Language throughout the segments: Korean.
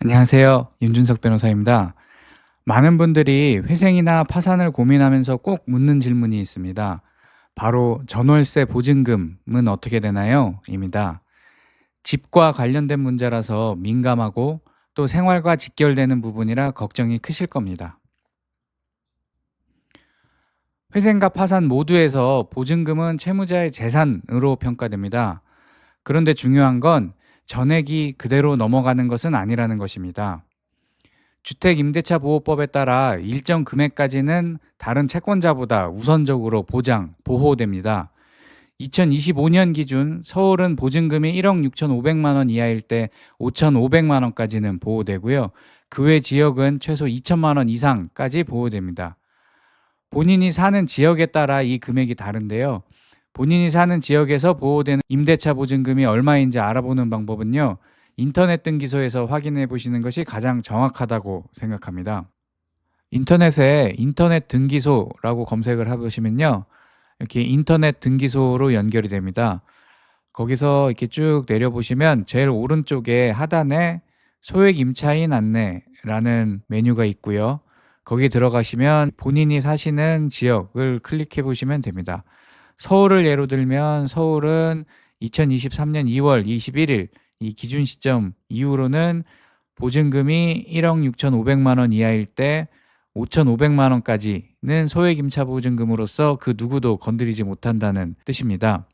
안녕하세요. 윤준석 변호사입니다. 많은 분들이 회생이나 파산을 고민하면서 꼭 묻는 질문이 있습니다. 바로 전월세 보증금은 어떻게 되나요? 입니다. 집과 관련된 문제라서 민감하고 또 생활과 직결되는 부분이라 걱정이 크실 겁니다. 회생과 파산 모두에서 보증금은 채무자의 재산으로 평가됩니다. 그런데 중요한 건 전액이 그대로 넘어가는 것은 아니라는 것입니다. 주택임대차보호법에 따라 일정 금액까지는 다른 채권자보다 우선적으로 보장, 보호됩니다. 2025년 기준 서울은 보증금이 1억 6,500만 원 이하일 때 5,500만 원까지는 보호되고요. 그 외 지역은 최소 2천만 원 이상까지 보호됩니다. 본인이 사는 지역에 따라 이 금액이 다른데요. 본인이 사는 지역에서 보호되는 임대차 보증금이 얼마인지 알아보는 방법은요. 인터넷 등기소에서 확인해 보시는 것이 가장 정확하다고 생각합니다. 인터넷에 인터넷 등기소라고 검색을 해보시면요. 이렇게 인터넷 등기소로 연결이 됩니다. 거기서 이렇게 쭉 내려보시면 제일 오른쪽에 하단에 소액 임차인 안내라는 메뉴가 있고요. 거기 들어가시면 본인이 사시는 지역을 클릭해 보시면 됩니다. 서울을 예로 들면 서울은 2023년 2월 21일 이 기준 시점 이후로는 보증금이 1억 6,500만 원 이하일 때 5,500만 원까지는 소액 임차 보증금으로서 그 누구도 건드리지 못한다는 뜻입니다.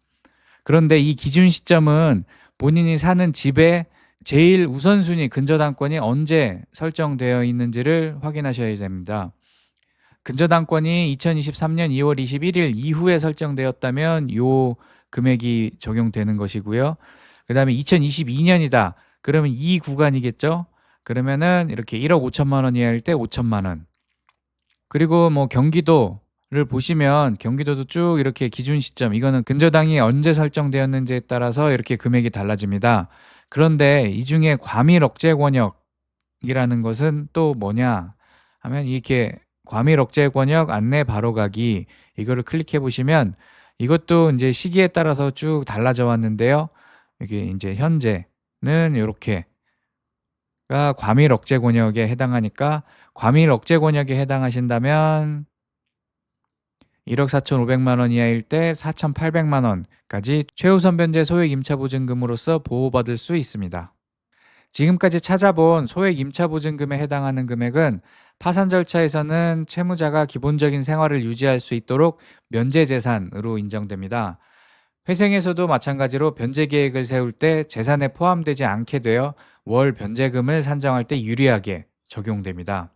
그런데 이 기준 시점은 본인이 사는 집에 제일 우선순위 근저당권이 언제 설정되어 있는지를 확인하셔야 됩니다. 근저당권이 2023년 2월 21일 이후에 설정되었다면 요 금액이 적용되는 것이고요. 그다음에 2022년이다. 그러면 이 구간이겠죠? 그러면은 이렇게 1억 5천만 원 이하일 때 5천만 원. 그리고 뭐 경기도를 보시면 경기도도 쭉 이렇게 기준 시점 이거는 근저당이 언제 설정되었는지에 따라서 이렇게 금액이 달라집니다. 그런데 이 중에 과밀 억제 권역이라는 것은 또 뭐냐 하면 이렇게 과밀 억제 권역 안내 바로 가기 이거를 클릭해 보시면 이것도 이제 시기에 따라서 쭉 달라져 왔는데요. 이게 이제 현재는 이렇게 가 과밀 억제 권역에 해당하니까 과밀 억제 권역에 해당하신다면 1억 4,500만 원 이하일 때 4,800만 원까지 최우선 변제 소액 임차 보증금으로서 보호받을 수 있습니다. 지금까지 찾아본 소액 임차 보증금에 해당하는 금액은 파산 절차에서는 채무자가 기본적인 생활을 유지할 수 있도록 면제 재산으로 인정됩니다. 회생에서도 마찬가지로 변제 계획을 세울 때 재산에 포함되지 않게 되어 월 변제금을 산정할 때 유리하게 적용됩니다.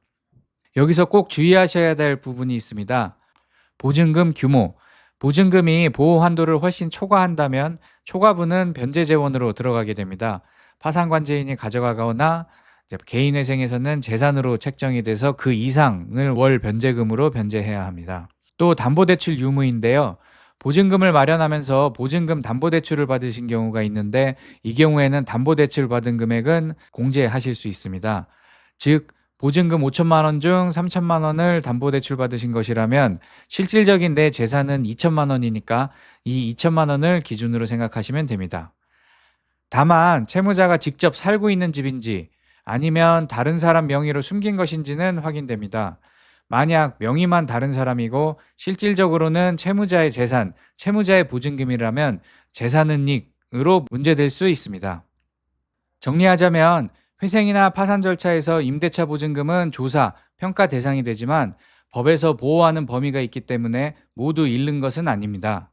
여기서 꼭 주의하셔야 될 부분이 있습니다. 보증금 규모. 보증금이 보호 한도를 훨씬 초과한다면 초과분은 변제 재원으로 들어가게 됩니다. 파산 관제인이 가져가거나 개인회생에서는 재산으로 책정이 돼서 그 이상을 월 변제금으로 변제해야 합니다. 또 담보대출 유무인데요. 보증금을 마련하면서 보증금 담보대출을 받으신 경우가 있는데 이 경우에는 담보대출 받은 금액은 공제하실 수 있습니다. 즉 보증금 5천만 원 중 3천만 원을 담보대출 받으신 것이라면 실질적인 내 재산은 2천만 원이니까 이 2천만 원을 기준으로 생각하시면 됩니다. 다만 채무자가 직접 살고 있는 집인지 아니면 다른 사람 명의로 숨긴 것인지는 확인됩니다. 만약 명의만 다른 사람이고 실질적으로는 채무자의 재산, 채무자의 보증금이라면 재산은닉으로 문제될 수 있습니다. 정리하자면 회생이나 파산 절차에서 임대차 보증금은 조사, 평가 대상이 되지만 법에서 보호하는 범위가 있기 때문에 모두 잃는 것은 아닙니다.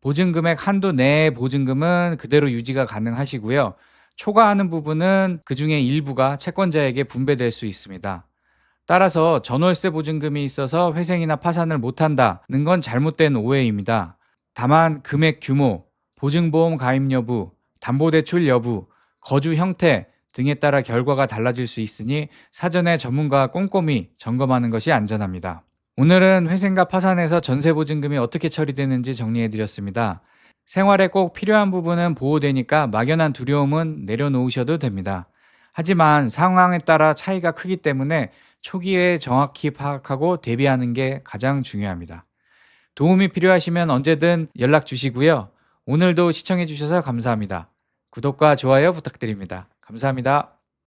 보증금액 한도 내의 보증금은 그대로 유지가 가능하시고요. 초과하는 부분은 그 중에 일부가 채권자에게 분배될 수 있습니다. 따라서 전월세 보증금이 있어서 회생이나 파산을 못한다는 건 잘못된 오해입니다. 다만 금액 규모, 보증보험 가입 여부, 담보대출 여부, 거주 형태 등에 따라 결과가 달라질 수 있으니 사전에 전문가와 꼼꼼히 점검하는 것이 안전합니다. 오늘은 회생과 파산에서 전세 보증금이 어떻게 처리되는지 정리해드렸습니다. 생활에 꼭 필요한 부분은 보호되니까 막연한 두려움은 내려놓으셔도 됩니다. 하지만 상황에 따라 차이가 크기 때문에 초기에 정확히 파악하고 대비하는 게 가장 중요합니다. 도움이 필요하시면 언제든 연락 주시고요. 오늘도 시청해 주셔서 감사합니다. 구독과 좋아요 부탁드립니다. 감사합니다.